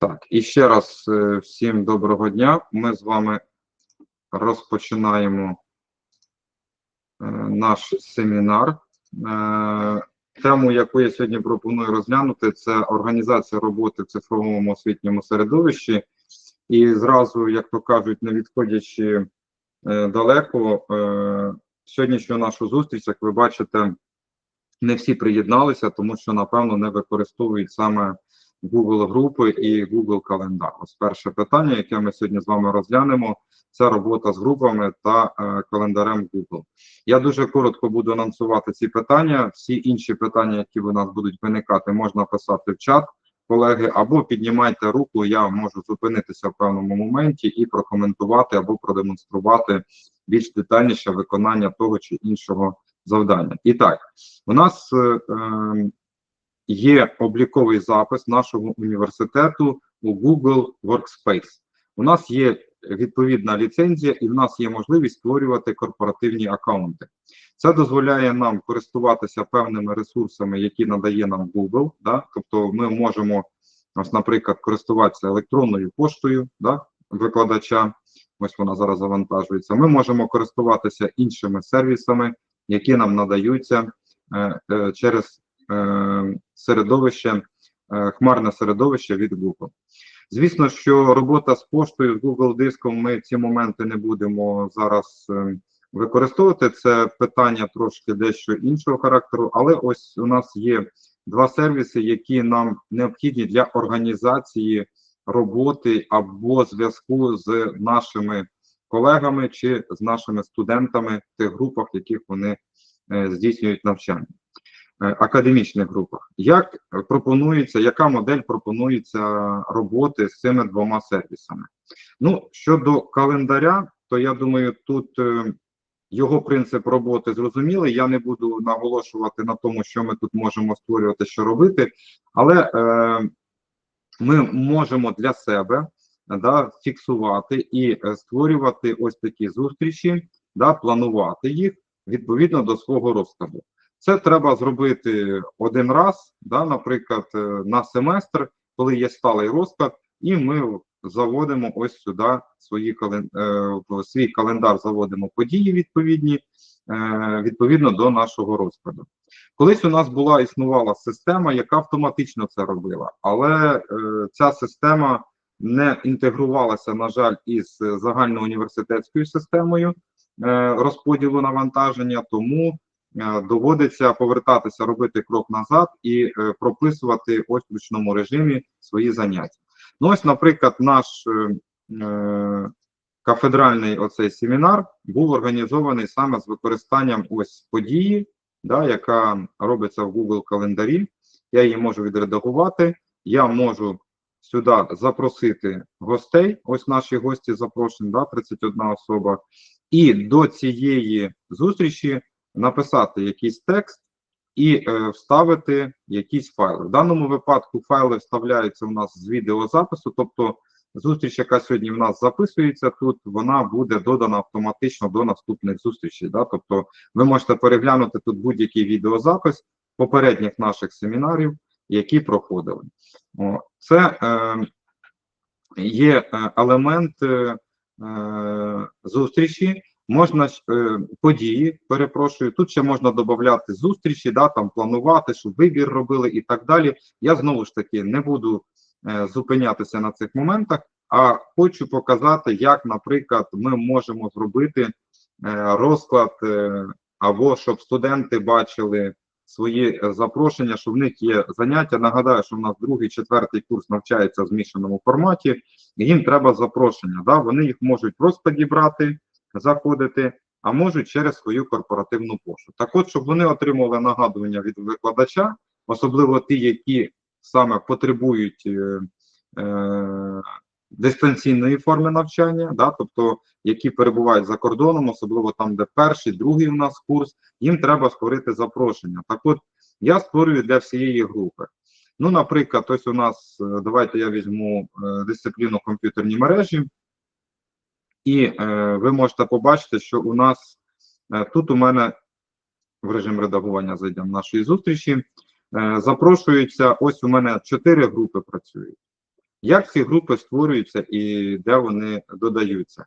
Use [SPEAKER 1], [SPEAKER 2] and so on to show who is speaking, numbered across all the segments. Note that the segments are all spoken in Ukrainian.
[SPEAKER 1] Так, і ще раз е, всім доброго дня. Ми з вами розпочинаємо е, наш семінар. Е, Тему, яку я сьогодні пропоную розглянути, це організація роботи в цифровому освітньому середовищі. І зразу, як то кажуть, не відходячи далеко, сьогоднішню нашу зустріч, як ви бачите, не всі приєдналися, тому що, напевно, не використовують саме Google групи і Google календар. Ось перше питання, яке ми сьогодні з вами розглянемо, це робота з групами та е, календарем Google. Я дуже коротко буду анонсувати ці питання. Всі інші питання, які у нас будуть виникати, можна писати в чат, колеги, або піднімайте руку. Я можу зупинитися в певному моменті і прокоментувати або продемонструвати більш детальніше виконання того чи іншого завдання. І так, у нас е, е, є обліковий запис нашого університету у Google Workspace. У нас є відповідна ліцензія, і в нас є можливість створювати корпоративні аккаунти. Це дозволяє нам користуватися певними ресурсами, які надає нам Google. Да? Тобто, ми можемо, ось, наприклад, користуватися електронною поштою да, викладача. Ось вона зараз завантажується. Ми можемо користуватися іншими сервісами, які нам надаються е, е, через середовище, е, хмарне середовище від Google. Звісно, що робота з поштою, з Google диском, ми ці моменти не будемо зараз е, використовувати. Це питання трошки дещо іншого характеру, але ось у нас є два сервіси, які нам необхідні для організації роботи або зв'язку з нашими колегами чи з нашими студентами в тих групах, в яких вони е, здійснюють навчання. Е, академічних групах. Як пропонується, яка модель пропонується роботи з цими двома сервісами? Ну, щодо календаря, то я думаю, тут е, його принцип роботи зрозумілий. Я не буду наголошувати на тому, що ми тут можемо створювати, що робити, але е, ми можемо для себе да, фіксувати і е, створювати ось такі зустрічі, да, планувати їх відповідно до свого розкладу. Це треба зробити один раз, да, наприклад, е, на семестр, коли є сталий розклад, і ми заводимо ось сюди свої кален... е, свій календар, заводимо події відповідні е, відповідно до нашого розкладу. Колись у нас була існувала система, яка автоматично це робила, але ця система не інтегрувалася, на жаль, із загальноуніверситетською системою розподілу навантаження, тому доводиться повертатися, робити крок назад і е, прописувати ось в ручному режимі свої заняття. Ну, ось, наприклад, наш е, е, кафедральний оцей семінар був організований саме з використанням ось події, да, яка робиться в Google календарі. Я її можу відредагувати. Я можу сюди запросити гостей. Ось наші гості запрошені, да, 31 особа. І до цієї зустрічі написати якийсь текст і е, вставити якісь файли. В даному випадку файли вставляються у нас з відеозапису, тобто зустріч, яка сьогодні в нас записується тут, вона буде додана автоматично до наступних зустрічей. Да? Тобто ви можете переглянути тут будь-який відеозапис попередніх наших семінарів, які проходили. О, це е, є е, елемент е, е зустрічі. Можна е, події, перепрошую, тут ще можна додати зустрічі, да, там планувати, щоб вибір робили і так далі. Я знову ж таки не буду е, зупинятися на цих моментах, а хочу показати, як, наприклад, ми можемо зробити е, розклад або щоб студенти бачили свої запрошення, що в них є заняття. Нагадаю, що в нас другий, четвертий курс навчається в змішаному форматі, їм треба запрошення. Да, Вони їх можуть просто дібрати заходити, а можуть через свою корпоративну пошту. Так от, щоб вони отримували нагадування від викладача, особливо ті, які саме потребують е, е, дистанційної форми навчання, да, тобто які перебувають за кордоном, особливо там, де перший, другий у нас курс, їм треба створити запрошення. Так от я створюю для всієї групи. Ну, наприклад, ось у нас, е, давайте я візьму е, дисципліну комп'ютерні мережі. І е, ви можете побачити, що у нас е, тут у мене в режим редагування зайдемо нашої зустрічі. Е, запрошуються, ось у мене чотири групи працюють. Як ці групи створюються і де вони додаються?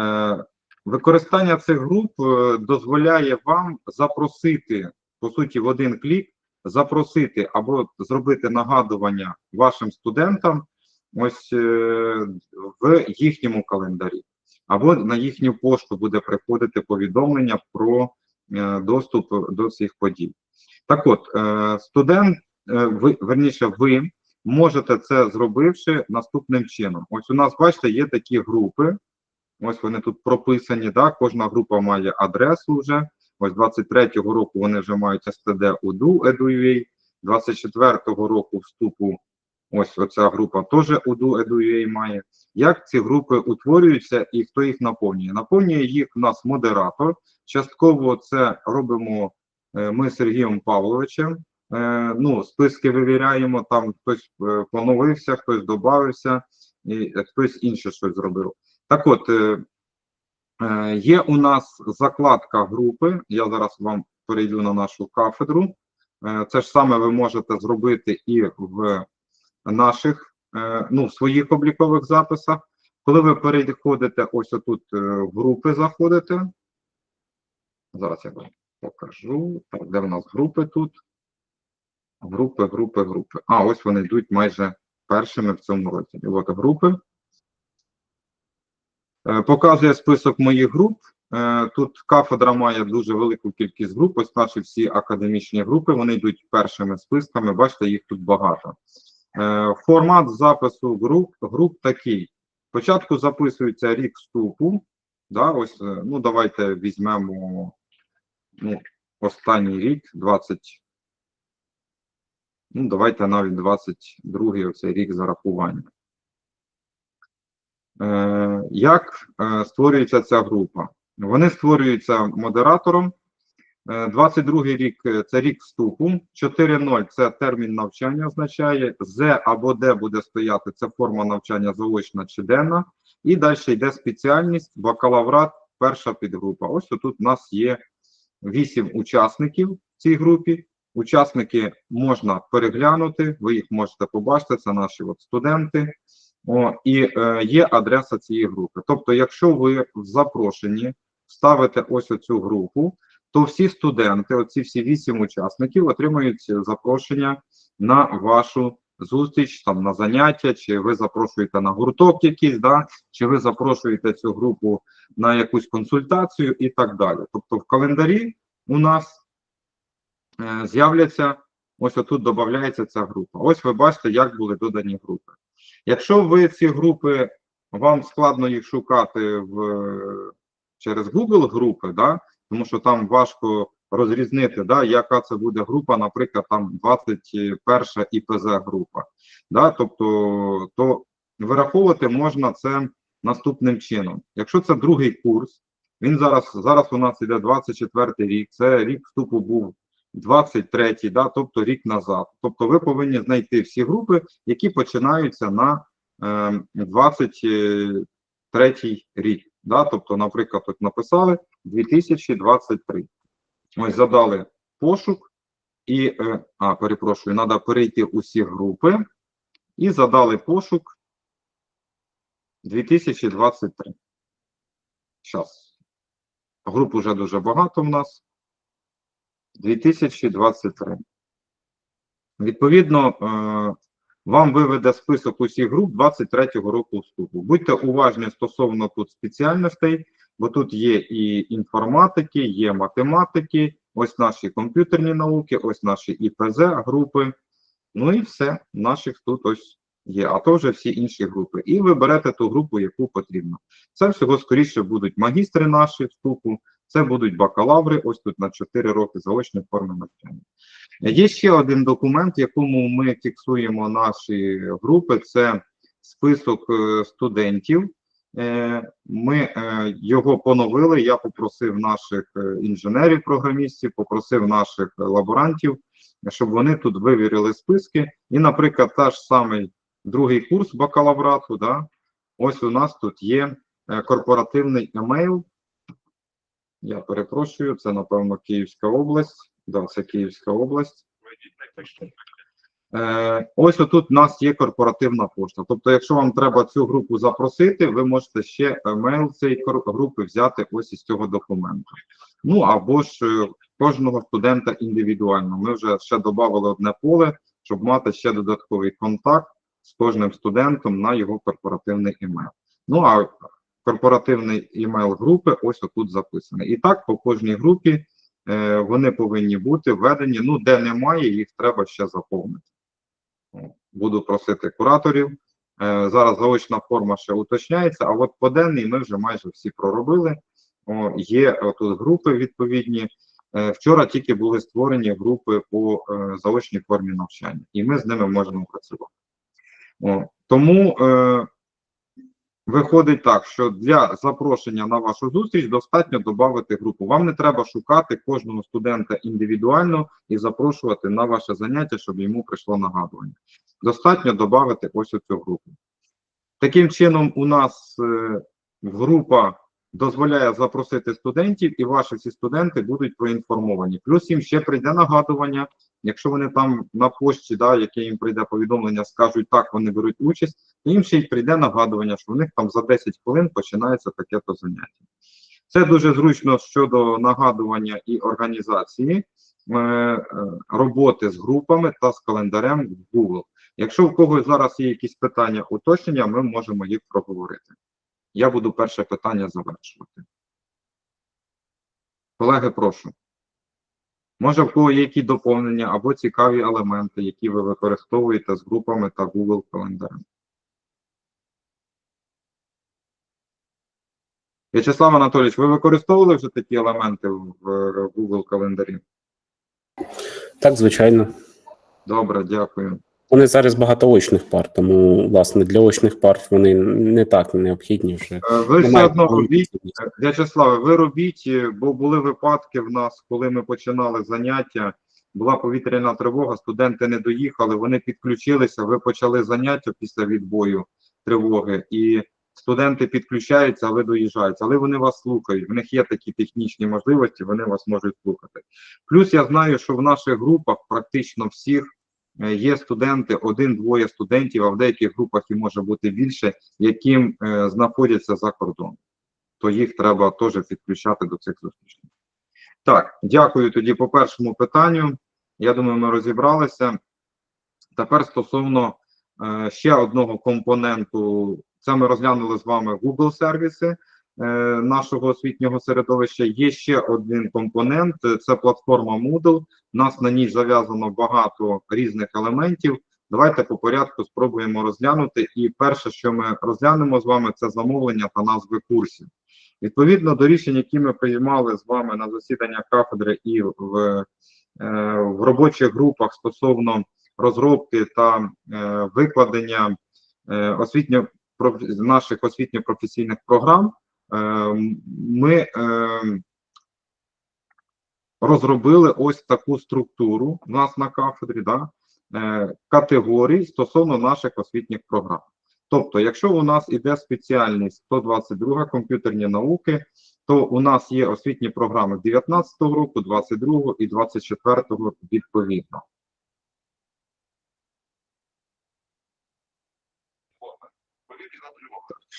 [SPEAKER 1] Е, Використання цих груп е, дозволяє вам запросити, по суті, в один клік, запросити або зробити нагадування вашим студентам ось е, в їхньому календарі, або на їхню пошту буде приходити повідомлення про е, доступ до цих подій. Так от, е, студент, е, ви, верніше, ви можете це зробивши наступним чином. Ось у нас, бачите, є такі групи. Ось вони тут прописані. Да? Кожна група має адресу вже. Ось 23-го року вони вже мають STD UDU, EDUA. 24-го року вступу. Ось оця група теж UDU, EDUA має. Як ці групи утворюються і хто їх наповнює? Наповнює їх у нас модератор. Частково це робимо е, ми з Сергієм Павловичем. Е, ну, списки вивіряємо, там хтось е, поновився, хтось додався, і хтось інше щось зробив. Так от, є у нас закладка групи. Я зараз вам перейду на нашу кафедру. Це ж саме ви можете зробити і в наших, е, ну, в своїх облікових записах. Коли ви переходите ось отут е, в групи заходите. Зараз я вам покажу. Так, де в нас групи тут? Групи, групи, групи. А, ось вони йдуть майже першими в цьому розділі. От групи. Е, Показує список моїх груп. Тут кафедра має дуже велику кількість груп. Ось наші всі академічні групи. Вони йдуть першими списками. Бачите, їх тут багато. Е, Формат запису груп, груп такий. Спочатку записується рік вступу. Да, ось, е, ну, давайте візьмемо ну, останній рік, 20. Ну, давайте навіть 22-й оцей рік зарахування. Е, як е, створюється ця група? Вони створюються модератором. Е, 22-й рік е, це рік вступу. 4.0 це термін навчання означає. З або Д буде стояти це форма навчання заочна чи денна. І далі йде спеціальність, бакалаврат, перша підгрупа. Ось тут у нас є 8 учасників в цій групі. Учасники можна переглянути, ви їх можете побачити, це наші от студенти. О, і е, є адреса цієї групи. Тобто, якщо ви в запрошенні ставите ось оцю групу, то всі студенти, оці всі вісім учасників, отримують запрошення на вашу зустріч, там на заняття, чи ви запрошуєте на гурток якийсь, да, чи ви запрошуєте цю групу на якусь консультацію і так далі. Тобто, в календарі у нас е, з'являться ось отут додається ця група. Ось ви бачите, як були додані групи. Якщо ви ці групи, вам складно їх шукати в, через Google групи, да, тому що там важко розрізнити, да, яка це буде група, наприклад, там 21 ІПЗ група. Да, тобто, то вираховувати можна це наступним чином. Якщо це другий курс, він зараз, зараз у нас іде 24 рік, це рік вступу був 23-й, да, тобто рік назад. Тобто ви повинні знайти всі групи, які починаються на е, 23 рік. Да, тобто, наприклад, тут написали 2023. Ось задали пошук і, е, а, перепрошую, треба перейти усі групи і задали пошук 2023. Зараз. Груп уже дуже багато в нас. 2023. Відповідно, е, вам виведе список усіх груп 23-го року вступу. Будьте уважні стосовно тут спеціальностей, бо тут є і інформатики, є математики, ось наші комп'ютерні науки, ось наші ІПЗ групи. Ну і все, наших тут ось є, а то вже всі інші групи. І ви берете ту групу, яку потрібно. Це всього скоріше будуть магістри наші вступу, це будуть бакалаври, ось тут на 4 роки заочної форми навчання. Є ще один документ, якому ми фіксуємо наші групи. Це список е, студентів. Е, Ми е, його поновили. Я попросив наших е, інженерів, програмістів, попросив наших лаборантів, щоб вони тут вивірили списки. І, наприклад, та ж самий другий курс бакалаврату. Да, ось у нас тут є корпоративний емейл. Я перепрошую, це, напевно, Київська область. Да, це Київська область. Е, ось отут у нас є корпоративна пошта. Тобто, якщо вам треба цю групу запросити, ви можете ще емейл цієї групи взяти ось із цього документу. Ну або ж е, кожного студента індивідуально. Ми вже ще додали одне поле, щоб мати ще додатковий контакт з кожним студентом на його корпоративний імейл. Ну а корпоративний імейл групи ось отут записаний. І так по кожній групі е, вони повинні бути введені. Ну, де немає, їх треба ще заповнити. Буду просити кураторів. Е, зараз заочна форма ще уточняється, а от по денній ми вже майже всі проробили. Є тут групи відповідні. Е, Вчора тільки були створені групи по е, заочній формі навчання, і ми з ними можемо працювати. Тому виходить так, що для запрошення на вашу зустріч достатньо додати групу. Вам не треба шукати кожного студента індивідуально і запрошувати на ваше заняття, щоб йому прийшло нагадування. Достатньо додати ось оцю групу. Таким чином, у нас е, група дозволяє запросити студентів, і ваші всі студенти будуть проінформовані. Плюс їм ще прийде нагадування. Якщо вони там на пошті, да, яке їм прийде повідомлення, скажуть так, вони беруть участь, то їм ще й прийде нагадування, що в них там за 10 хвилин починається таке-то заняття. Це дуже зручно щодо нагадування і організації е, роботи з групами та з календарем в Google. Якщо в когось зараз є якісь питання, уточнення, ми можемо їх проговорити. Я буду перше питання завершувати. Колеги, прошу. Може, в кого є які доповнення або цікаві елементи, які ви використовуєте з групами та Google календарем. В'ячеслав Анатолійович, ви використовували вже такі елементи в Google календарі?
[SPEAKER 2] Так, звичайно.
[SPEAKER 1] Добре, дякую.
[SPEAKER 2] Вони зараз багато очних пар, тому, власне, для очних пар вони не так необхідні вже.
[SPEAKER 1] Е, Ви все одно робіть. Е, В'ячеславе, ви робіть, е, бо були випадки в нас, коли ми починали заняття, була повітряна тривога, студенти не доїхали, вони підключилися, ви почали заняття після відбою тривоги, і студенти підключаються, а ви доїжджаєте, але вони вас слухають, в них є такі технічні можливості, вони вас можуть слухати. Плюс я знаю, що в наших групах практично всіх є студенти, один-двоє студентів, а в деяких групах і може бути більше, яким е, знаходяться за кордоном. То їх треба теж підключати до цих зустрічей. Так, дякую тоді по першому питанню. Я думаю, ми розібралися. Тепер стосовно е, ще одного компоненту, це ми розглянули з вами Google сервіси е, нашого освітнього середовища. Є ще один компонент е, це платформа Moodle. У нас на ній зав'язано багато різних елементів. Давайте по порядку спробуємо розглянути. І перше, що ми розглянемо з вами, це замовлення та назви курсів. Відповідно до рішень, які ми приймали з вами на засіданнях кафедри і в, е, в робочих групах стосовно розробки та е, викладення е, освітньо наших освітньо-професійних програм, е, ми е, розробили ось таку структуру у нас на кафедрі, да, е, категорій стосовно наших освітніх програм. Тобто, якщо у нас іде спеціальність 122 комп'ютерні науки, то у нас є освітні програми 19 року, 22 і 24 відповідно.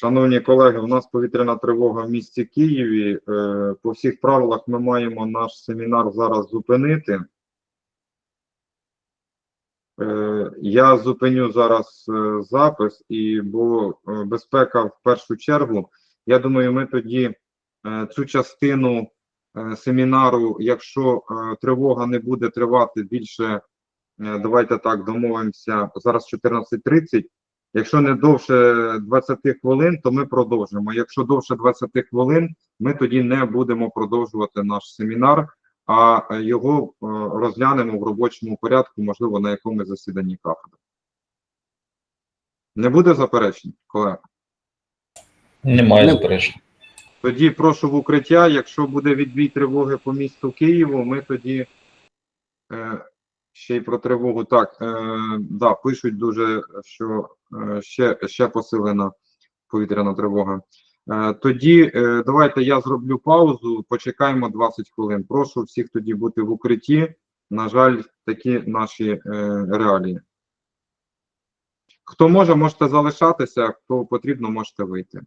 [SPEAKER 1] Шановні колеги, у нас повітряна тривога в місті Києві. Е, По всіх правилах ми маємо наш семінар зараз зупинити. Е, Я зупиню зараз е, запис, і бо безпека в першу чергу. Я думаю, ми тоді цю частину семінару, якщо тривога не буде тривати більше, давайте так домовимося, зараз 14.30. Якщо не довше 20 хвилин, то ми продовжимо. Якщо довше 20 хвилин, ми тоді не будемо продовжувати наш семінар, а його е, розглянемо в робочому порядку, можливо, на якомусь засіданні кафедри. Не буде заперечень, колеги?
[SPEAKER 3] Немає заперечень.
[SPEAKER 1] Тоді прошу в укриття. Якщо буде відбій тривоги по місту Києву, ми тоді е, ще й про тривогу. Так, е, да, пишуть дуже, що ще, ще посилена повітряна тривога. Е, тоді е, давайте я зроблю паузу, почекаємо 20 хвилин. Прошу всіх тоді бути в укритті. На жаль, такі наші е, реалії. Хто може, можете залишатися, хто потрібно, можете вийти.